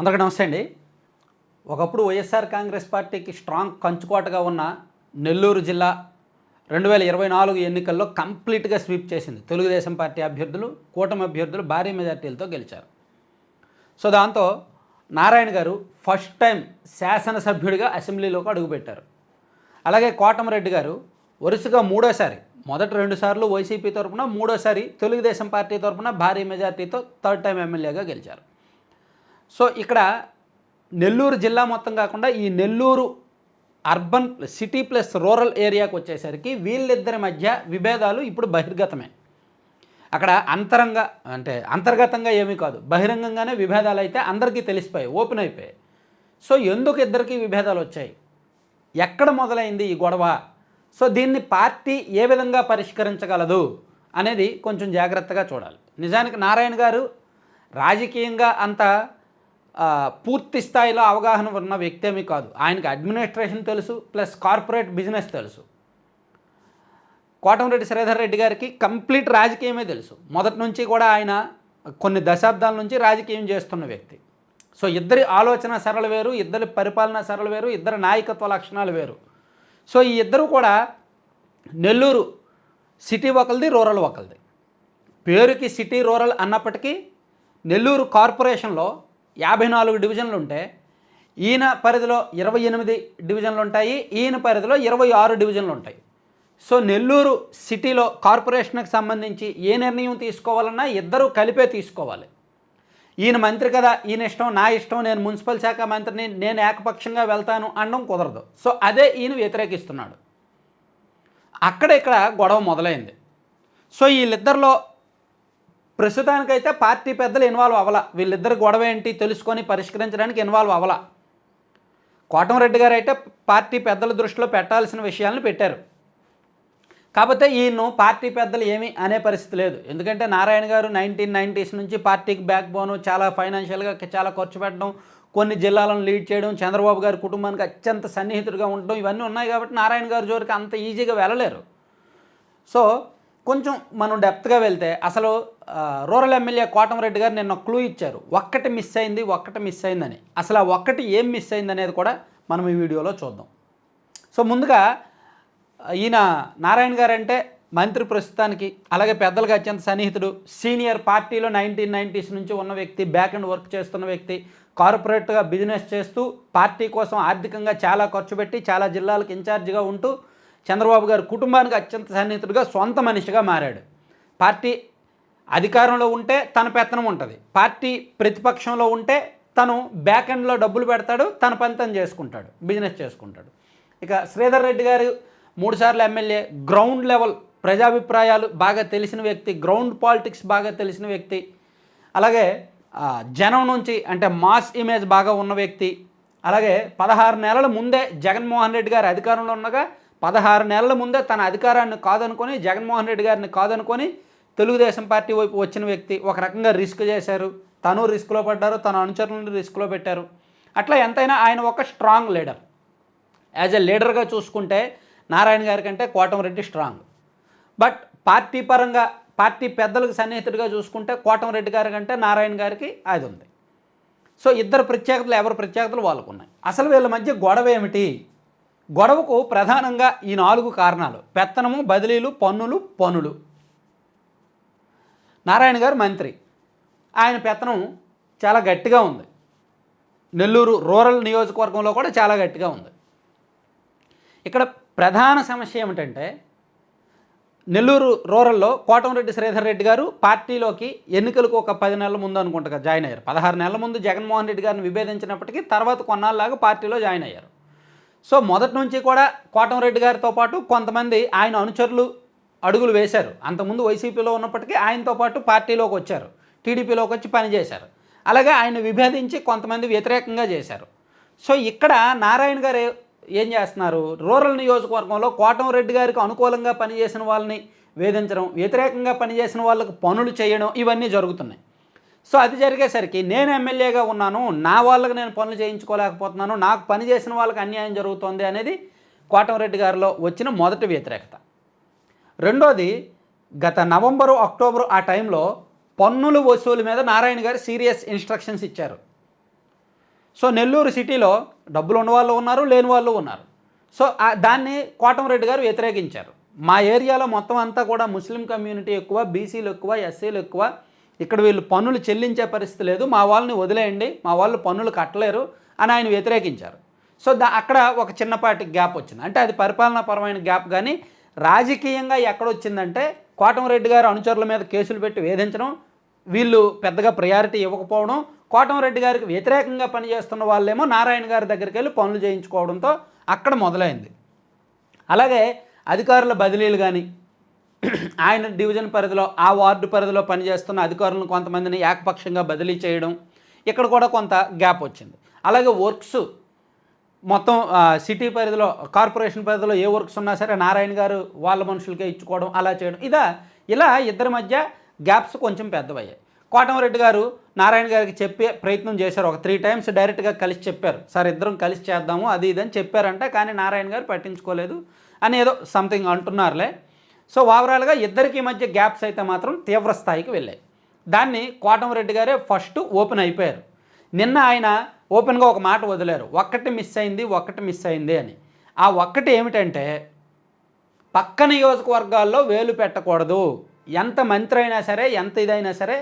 అందరికీ నమస్తే అండి. ఒకప్పుడు వైఎస్ఆర్ కాంగ్రెస్ పార్టీకి స్ట్రాంగ్ కంచుకోటగా ఉన్న నెల్లూరు జిల్లా రెండు వేల ఇరవై నాలుగు ఎన్నికల్లో కంప్లీట్గా స్వీప్ చేసింది. తెలుగుదేశం పార్టీ అభ్యర్థులు కూటమి అభ్యర్థులు భారీ మెజార్టీలతో గెలిచారు. సో దాంతో నారాయణ గారు ఫస్ట్ టైం శాసనసభ్యుడిగా అసెంబ్లీలోకి అడుగుపెట్టారు. అలాగే కోటమరెడ్డి గారు వరుసగా మూడోసారి మొదటి రెండు సార్లు వైసీపీ తరఫున మూడోసారి తెలుగుదేశం పార్టీ తరఫున భారీ మెజార్టీతో థర్డ్ టైం ఎమ్మెల్యేగా గెలిచారు. సో ఇక్కడ నెల్లూరు జిల్లా మొత్తం కాకుండా ఈ Nellore urban city plus rural ఏరియాకు వచ్చేసరికి వీళ్ళిద్దరి మధ్య విభేదాలు ఇప్పుడు బహిర్గతమే. అక్కడ అంతరంగ అంటే అంతర్గతంగా ఏమీ కాదు బహిరంగంగానే విభేదాలు అయితే అందరికీ తెలిసిపోయాయి ఓపెన్ అయిపోయాయి. సో ఎందుకు ఇద్దరికి విభేదాలు వచ్చాయి? ఎక్కడ మొదలైంది ఈ గొడవ? సో దీన్ని పార్టీ ఏ విధంగా పరిష్కరించగలదు అనేది కొంచెం జాగ్రత్తగా చూడాలి. నిజానికి నారాయణ గారు రాజకీయంగా అంత పూర్తి స్థాయిలో అవగాహన ఉన్న వ్యక్తి ఏమీ కాదు. ఆయనకి అడ్మినిస్ట్రేషన్ తెలుసు ప్లస్ కార్పొరేట్ బిజినెస్ తెలుసు. కోటమిరెడ్డి శ్రీధర్ రెడ్డి గారికి కంప్లీట్ రాజకీయమే తెలుసు. మొదటి నుంచి కూడా ఆయన కొన్ని దశాబ్దాల నుంచి రాజకీయం చేస్తున్న వ్యక్తి. సో ఇద్దరి ఆలోచన సరళ వేరు ఇద్దరి పరిపాలన సరళ వేరు ఇద్దరి నాయకత్వ లక్షణాలు వేరు. సో ఈ ఇద్దరు కూడా నెల్లూరు సిటీ ఒకరిది రూరల్ ఒకరిది పేరుకి సిటీ రూరల్ అన్నప్పటికీ నెల్లూరు కార్పొరేషన్లో యాభై నాలుగు డివిజన్లు ఉంటే ఈయన పరిధిలో ఇరవై ఎనిమిది డివిజన్లు ఉంటాయి ఈయన పరిధిలో ఇరవై ఆరు డివిజన్లు ఉంటాయి సో నెల్లూరు సిటీలో కార్పొరేషన్కి సంబంధించి ఏ నిర్ణయం తీసుకోవాలన్నా ఇద్దరూ కలిపే తీసుకోవాలి. ఈయన మంత్రి కదా ఈయన ఇష్టం నా ఇష్టం నేను మున్సిపల్ శాఖ మంత్రిని నేను ఏకపక్షంగా వెళ్తాను అనడం కుదరదు. సో అదే ఈయన వ్యతిరేకిస్తున్నాడు. అక్కడ ఇక్కడ గొడవ మొదలైంది. సో వీళ్ళిద్దరిలో ప్రస్తుతానికైతే పార్టీ పెద్దలు ఇన్వాల్వ్ అవ్వాల. వీళ్ళిద్దరు గొడవ ఏంటి తెలుసుకొని పరిష్కరించడానికి ఇన్వాల్వ్ అవ్వాల. కోటమరెడ్డి గారు అయితే పార్టీ పెద్దల దృష్టిలో పెట్టాల్సిన విషయాలను పెట్టారు. కాకపోతే ఈయన్ను పార్టీ పెద్దలు ఏమీ అనే పరిస్థితి లేదు. ఎందుకంటే నారాయణ గారు నైన్టీన్ నైంటీస్ నుంచి పార్టీకి బ్యాక్ బోను చాలా ఫైనాన్షియల్గా చాలా ఖర్చు పెట్టడం కొన్ని జిల్లాలను లీడ్ చేయడం చంద్రబాబు గారి కుటుంబానికి అత్యంత సన్నిహితుడిగా ఉండడం ఇవన్నీ ఉన్నాయి కాబట్టి నారాయణ గారి జోరికి అంత ఈజీగా వెళ్ళలేరు. సో కొంచెం మనం డెప్త్గా వెళ్తే అసలు రూరల్ ఎమ్మెల్యే కోటమరెడ్డి గారు నిన్న క్లూ ఇచ్చారు. ఒక్కటి మిస్ అయింది ఒక్కటి మిస్ అయిందని. అసలు ఆ ఒక్కటి ఏం మిస్ అయింది అనేది కూడా మనం ఈ వీడియోలో చూద్దాం. సో ముందుగా ఈయన నారాయణ గారు అంటే మంత్రి ప్రస్తుతానికి అలాగే పెద్దలకు అత్యంత సన్నిహితుడు సీనియర్ పార్టీలో నైన్టీన్ నైంటీస్ నుంచి ఉన్న వ్యక్తి బ్యాక్ అండ్ వర్క్ చేస్తున్న వ్యక్తి కార్పొరేట్గా బిజినెస్ చేస్తూ పార్టీ కోసం ఆర్థికంగా చాలా ఖర్చు పెట్టి చాలా జిల్లాలకు ఇన్ఛార్జిగా ఉంటూ చంద్రబాబు గారి కుటుంబానికి అత్యంత సన్నిహితుడిగా సొంత మనిషిగా మారాడు. పార్టీ అధికారంలో ఉంటే తన పెత్తనం ఉంటుంది. పార్టీ ప్రతిపక్షంలో ఉంటే తను బ్యాక్ ఎండ్లో డబ్బులు పెడతాడు తన పంతం చేసుకుంటాడు బిజినెస్ చేసుకుంటాడు. ఇక శ్రీధర్ రెడ్డి గారు మూడుసార్లు ఎమ్మెల్యే గ్రౌండ్ లెవెల్ ప్రజాభిప్రాయాలు బాగా తెలిసిన వ్యక్తి గ్రౌండ్ పాలిటిక్స్ బాగా తెలిసిన వ్యక్తి. అలాగే జనం నుంచి అంటే మాస్ ఇమేజ్ బాగా ఉన్న వ్యక్తి. అలాగే పదహారు నెలల ముందే జగన్మోహన్ రెడ్డి గారు అధికారంలో ఉండగా పదహారు నెలల ముందే తన అధికారాన్ని కాదనుకొని జగన్మోహన్ రెడ్డి గారిని కాదనుకొని తెలుగుదేశం పార్టీ వైపు వచ్చిన వ్యక్తి ఒక రకంగా రిస్క్ చేశారు. తను రిస్క్లో పడ్డారు తన అనుచరులను రిస్క్లో పెట్టారు. అట్లా ఎంతైనా ఆయన ఒక స్ట్రాంగ్ లీడర్ యాజ్ ఎ లీడర్గా చూసుకుంటే నారాయణ గారి కంటే కోటమరెడ్డి స్ట్రాంగ్ బట్ పార్టీ పరంగా పార్టీ పెద్దలకు సన్నిహితుడిగా చూసుకుంటే కోటమరెడ్డి గారి కంటే నారాయణ గారికి అది ఉంది. సో ఇద్దరు ప్రత్యేకతలు ఎవరి ప్రత్యేకతలు వాళ్ళకు ఉన్నాయి. అసలు వీళ్ళ మధ్య గొడవ ఏమిటి? గొడవకు ప్రధానంగా ఈ నాలుగు కారణాలు. పెత్తనము బదిలీలు పన్నులు పనులు. నారాయణ గారు మంత్రి. ఆయన పెత్తనం చాలా గట్టిగా ఉంది. నెల్లూరు రూరల్ నియోజకవర్గంలో కూడా చాలా గట్టిగా ఉంది. ఇక్కడ ప్రధాన సమస్య ఏమిటంటే నెల్లూరు రూరల్లో కోటమిరెడ్డి శ్రీధర్ రెడ్డి గారు పార్టీలోకి ఎన్నికలకు ఒక పది నెలల ముందు అనుకుంటా జాయిన్ అయ్యారు. పదహారు నెలల ముందు జగన్మోహన్ రెడ్డి గారిని విభేదించినప్పటికీ తర్వాత కొన్నాళ్ళలాగా పార్టీలో జాయిన్ అయ్యారు. సో మొదటి నుంచి కూడా కోటమిరెడ్డి గారితో పాటు కొంతమంది ఆయన అనుచరులు అడుగులు వేశారు. అంతకుముందు వైసీపీలో ఉన్నప్పటికీ ఆయనతో పాటు పార్టీలోకి వచ్చారు. టీడీపీలోకి వచ్చి పనిచేశారు అలాగే ఆయన విభేదించి కొంతమంది వ్యతిరేకంగా చేశారు. సో ఇక్కడ నారాయణ గారు ఏం చేస్తున్నారు? రూరల్ నియోజకవర్గంలో కోటంరెడ్డి గారికి అనుకూలంగా పనిచేసిన వాళ్ళని వేధించడం వ్యతిరేకంగా పనిచేసిన వాళ్ళకు పనులు చేయడం ఇవన్నీ జరుగుతున్నాయి. సో అది జరిగేసరికి నేను ఎమ్మెల్యేగా ఉన్నాను. నా వాళ్ళకి నేను పనులు చేయించుకోలేకపోతున్నాను. నాకు పని చేసిన వాళ్ళకి అన్యాయం జరుగుతోంది అనేది కోటంరెడ్డి గారిలో వచ్చిన మొదటి వ్యతిరేకత. రెండోది గత నవంబరు అక్టోబరు ఆ టైంలో పన్నులు వసూలు మీద నారాయణ గారు సీరియస్ ఇన్స్ట్రక్షన్స్ ఇచ్చారు. సో నెల్లూరు సిటీలో డబ్బులు ఉన్న వాళ్ళు ఉన్నారు లేని వాళ్ళు ఉన్నారు. సో దాన్ని కోటమరెడ్డి గారు వ్యతిరేకించారు. మా ఏరియాలో మొత్తం అంతా కూడా ముస్లిం కమ్యూనిటీ ఎక్కువ బీసీలు ఎక్కువ ఎస్సీలు ఎక్కువ. ఇక్కడ వీళ్ళు పన్నులు చెల్లించే పరిస్థితి లేదు మా వాళ్ళని వదిలేయండి మా వాళ్ళు పన్నులు కట్టలేరు అని ఆయన వ్యతిరేకించారు. సో దా అక్కడ ఒక చిన్నపాటి గ్యాప్ వచ్చింది. అంటే అది పరిపాలనాపరమైన గ్యాప్ కానీ రాజకీయంగా ఎక్కడొచ్చిందంటే కోటంరెడ్డి గారు అనుచరుల మీద కేసులు పెట్టి వేధించడం వీళ్ళు పెద్దగా ప్రయారిటీ ఇవ్వకపోవడం కోటంరెడ్డి గారికి వ్యతిరేకంగా పనిచేస్తున్న వాళ్ళేమో నారాయణ గారి దగ్గరికి వెళ్ళి పనులు చేయించుకోవడంతో అక్కడ మొదలైంది. అలాగే అధికారుల బదిలీలు కానీ ఆయన డివిజన్ పరిధిలో ఆ వార్డు పరిధిలో పనిచేస్తున్న అధికారులను కొంతమందిని ఏకపక్షంగా బదిలీ చేయడం ఇక్కడ కూడా కొంత గ్యాప్ వచ్చింది. అలాగే వర్క్స్ మొత్తం సిటీ పరిధిలో కార్పొరేషన్ పరిధిలో ఏ వర్క్స్ ఉన్నా సరే నారాయణ గారు వాళ్ళ మనుషులకే ఇచ్చుకోవడం అలా చేయడం. ఇదా ఇలా ఇద్దరి మధ్య గ్యాప్స్ కొంచెం పెద్దవయ్యాయి. కోటమరెడ్డి గారు నారాయణ గారికి చెప్పే ప్రయత్నం చేశారు. ఒక త్రీ టైమ్స్ డైరెక్ట్గా కలిసి చెప్పారు. సార్ ఇద్దరం కలిసి చేద్దాము అది ఇది అని చెప్పారంటే కానీ నారాయణ గారు పట్టించుకోలేదు. అని ఏదో సంథింగ్ అంటున్నారులే. సో ఓవరాల్గా ఇద్దరికి మధ్య గ్యాప్స్ అయితే మాత్రం తీవ్ర స్థాయికి వెళ్ళాయి. దాన్ని కోటమరెడ్డి గారే ఫస్ట్ ఓపెన్ అయిపోయారు. నిన్న ఆయన ఓపెన్గా ఒక మాట వదిలారు. ఒక్కటి మిస్ అయింది ఒక్కటి మిస్ అయింది అని. ఆ ఒక్కటి ఏమిటంటే పక్క నియోజకవర్గాల్లో వేలు పెట్టకూడదు. ఎంత మంత్రి అయినా సరే ఎంత ఇదైనా సరే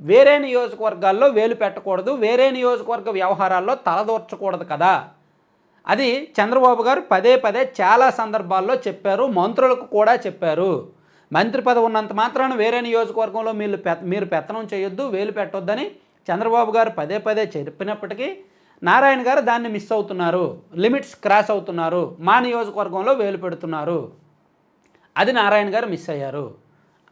వేరే నియోజకవర్గాల్లో వేలు పెట్టకూడదు. వేరే నియోజకవర్గ వ్యవహారాల్లో తలదూర్చకూడదు కదా. అది చంద్రబాబు గారు పదే పదే చాలా సందర్భాల్లో చెప్పారు మంత్రులకు కూడా చెప్పారు. మంత్రి పదవి ఉన్నంత మాత్రాన వేరే నియోజకవర్గంలో మీరు పె మీరు పెత్తనం చేయొద్దు వేలు పెట్టొద్దని చంద్రబాబు గారు పదే పదే చెప్పినప్పటికీ నారాయణ గారు దాన్ని మిస్ అవుతున్నారు లిమిట్స్ క్రాస్ అవుతున్నారు మా నియోజకవర్గంలో వేలు పెడుతున్నారు. అది నారాయణ గారు మిస్ అయ్యారు.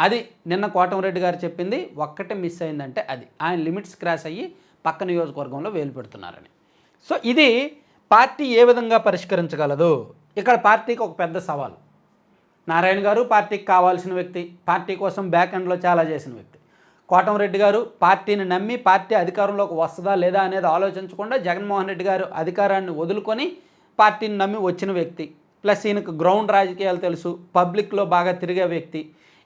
అది నిన్న కోటంరెడ్డి గారు చెప్పింది ఒక్కటే మిస్ అయిందంటే అది. ఆయన లిమిట్స్ క్రాస్ అయ్యి పక్క నియోజకవర్గంలో వేలు పెడుతున్నారని. సో ఇది పార్టీ ఏ విధంగా పరిష్కరించగలదు? ఇక్కడ పార్టీకి ఒక పెద్ద సవాల్. నారాయణ గారు పార్టీకి కావాల్సిన వ్యక్తి పార్టీ కోసం బ్యాక్ ఎండ్లో చాలా చేసిన వ్యక్తి. కోటంరెడ్డి గారు పార్టీని నమ్మి పార్టీ అధికారంలోకి వస్తుందా లేదా అనేది ఆలోచించకుండా జగన్మోహన్ రెడ్డి గారు అధికారాన్ని వదులుకొని పార్టీని నమ్మి వచ్చిన వ్యక్తి. ప్లస్ ఈయనకు గ్రౌండ్ రాజకీయాలు తెలుసు పబ్లిక్లో బాగా తిరిగే వ్యక్తి.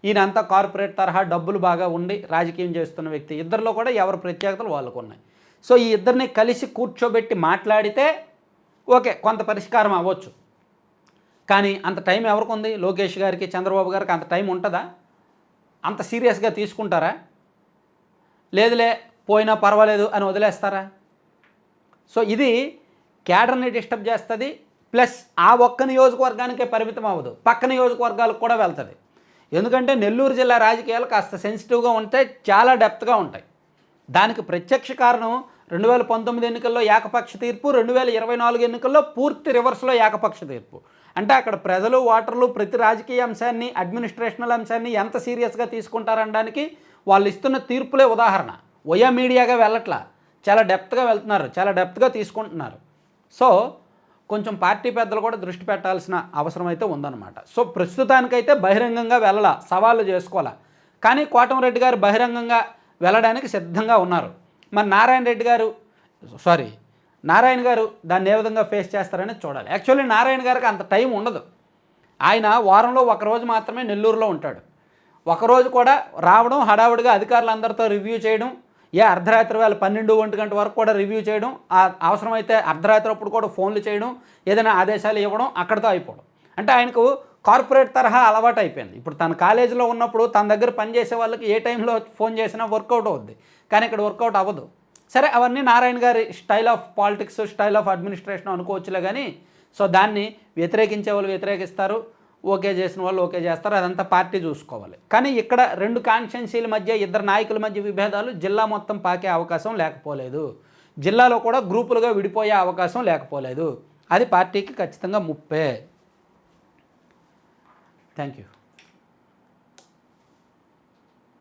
ఈయనంతా కార్పొరేట్ తరహా డబ్బులు బాగా ఉండి రాజకీయం చేస్తున్న వ్యక్తి. ఇద్దరిలో కూడా ఎవరి ప్రత్యేకతలు వాళ్ళకు ఉన్నాయి. సో ఈ ఇద్దరిని కలిసి కూర్చోబెట్టి మాట్లాడితే ఓకే కొంత పరిష్కారం అవ్వచ్చు. కానీ అంత టైం ఎవరికి ఉంది? లోకేష్ గారికి చంద్రబాబు గారికి అంత టైం ఉంటుందా? అంత సీరియస్గా తీసుకుంటారా? లేదులే పోయినా పర్వాలేదు అని వదిలేస్తారా? సో ఇది క్యాడర్ని డిస్టర్బ్ చేస్తుంది ప్లస్ ఆ ఒక్క నియోజకవర్గానికే పరిమితం అవ్వదు. పక్క నియోజకవర్గాలకు కూడా వెళ్తుంది. ఎందుకంటే నెల్లూరు జిల్లా రాజకీయాలు కాస్త సెన్సిటివ్గా ఉంటాయి చాలా డెప్త్గా ఉంటాయి. దానికి ప్రత్యక్ష కారణం రెండు వేల పంతొమ్మిది ఎన్నికల్లో ఏకపక్ష తీర్పు రెండు వేల ఇరవై నాలుగు ఎన్నికల్లో పూర్తి రివర్స్లో ఏకపక్ష తీర్పు. అంటే అక్కడ ప్రజలు ఓటర్లు ప్రతి రాజకీయ అంశాన్ని అడ్మినిస్ట్రేషనల్ అంశాన్ని ఎంత సీరియస్గా తీసుకుంటారనడానికి వాళ్ళు ఇస్తున్న తీర్పులే ఉదాహరణ. ఒయా మీడియాగా వెళ్ళట్లా. చాలా డెప్త్గా వెళ్తున్నారు. చాలా డెప్త్గా తీసుకుంటున్నారు. సో కొంచెం పార్టీ పెద్దలు కూడా దృష్టి పెట్టాల్సిన అవసరం అయితే ఉందన్నమాట. సో ప్రస్తుతానికైతే బహిరంగంగా వెళ్ళాల? సవాళ్ళు చేసుకోవాలా? కానీ కోటంరెడ్డి గారు బహిరంగంగా వెళ్ళడానికి సిద్ధంగా ఉన్నారు. మరి నారాయణ రెడ్డి గారు సారీ నారాయణ గారు దాన్ని ఏ విధంగా ఫేస్ చేస్తారని చూడాలి. యాక్చువల్లీ నారాయణ గారికి అంత టైం ఉండదు. ఆయన వారంలో ఒకరోజు మాత్రమే నెల్లూరులో ఉంటాడు. ఒకరోజు కూడా రావడం హడావుడిగా అధికారులందరితో రివ్యూ చేయడం ఏ అర్ధరాత్రి వేళ పన్నెండు ఒంటి గంట వరకు కూడా రివ్యూ చేయడం అవసరమైతే అర్ధరాత్రి అప్పుడు కూడా ఫోన్లు చేయడం ఏదైనా ఆదేశాలు ఇవ్వడం అక్కడితో అయిపోవడం. అంటే ఆయనకు కార్పొరేట్ తరహా అలవాటు అయిపోయింది. ఇప్పుడు తన కాలేజీలో ఉన్నప్పుడు తన దగ్గర పనిచేసే వాళ్ళకి ఏ టైంలో ఫోన్ చేసినా వర్కౌట్ అవుద్ది. కానీ ఇక్కడ వర్కౌట్ అవ్వదు. సరే అవన్నీ నారాయణ గారి style of politics style of administration అనుకోవచ్చులే కానీ సో దాన్ని వ్యతిరేకించే వాళ్ళు వ్యతిరేకిస్తారు. ఓకే చేసిన వాళ్ళు ఓకే చేస్తారు అదంతా పార్టీ చూసుకోవాలి. కానీ ఇక్కడ రెండు కాన్స్టిట్యున్సీల మధ్య ఇద్దరు నాయకుల మధ్య విభేదాలు జిల్లా మొత్తం పాకే అవకాశం లేకపోలేదు. జిల్లాలో కూడా గ్రూపులుగా విడిపోయే అవకాశం లేకపోలేదు. అది పార్టీకి ఖచ్చితంగా ముప్పే. Thank you